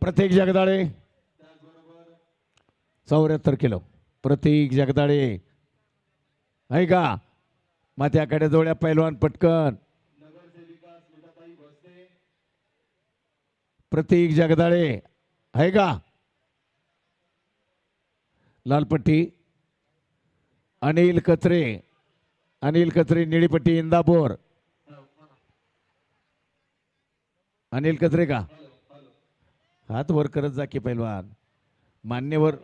प्रतीक जगदाळे. चौऱ्याहत्तर किलो. प्रतीक जगदाळे. आहे का माथ्याकडे जोड्या पैलवान पटकन. प्रतीक जगदाळे आहे का लालपट्टी अनिल कचरे अनिल कचरे निळीपट्टी इंदापूर. अनिल कचरे का? हात वर करत जा की पैलवान. मान्यवर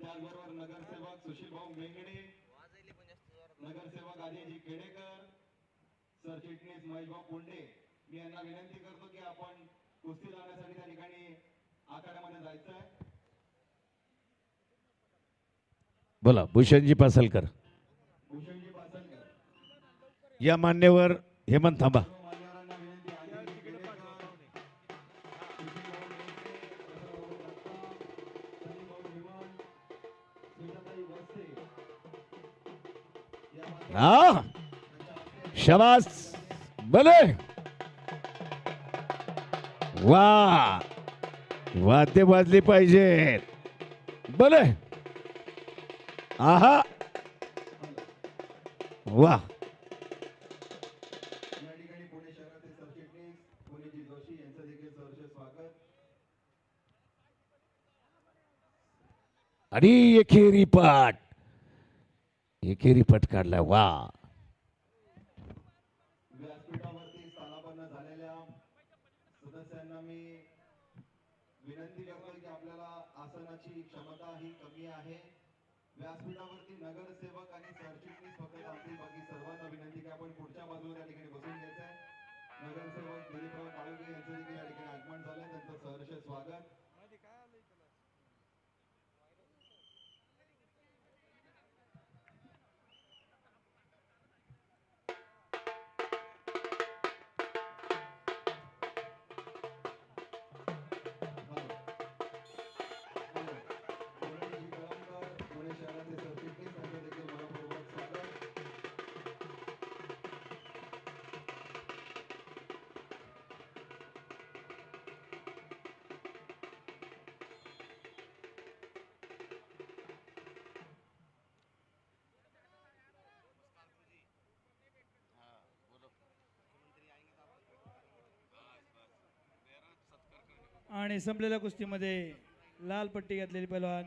त्याचबरोबर नगरसेवक सुशील भाऊ मेंगडे नगरसेवक आदिजी खेडेकर सरचिटणीस महेश भाऊ कोंडे मी यांना विनंती करतो की आपण कुस्ती लावण्यासाठी त्या ठिकाणी आखाड्यामध्ये जायचं आहे बोला भूषणजी पासलकर. या मान्यवर हेमंत थांबा. हा. शबास. भले वा. वाद्य वाजली पाहिजेत. भले सहर्ष स्वागत आणि एकेरी पाठ. एकेरी पट काढला. वा. व्यासपीठावरती स्थानापन्न झालेल्या सदस्यांना मी विनंती की आपल्याला आसनाची क्षमता ही कमी आहे. व्यासपीठावरती नगरसेवक आणि सरचिटणीस फक्त थांबतील बाकी सर्वांना विनंती की आपण पुढच्या बाजूला त्या ठिकाणी बसून घ्यायचं आहे. नगरसेवक दिलीपराव काळुगे यांचं आणि संपलेल्या कुस्तीमध्ये लाल पट्टी घातलेली पैलवान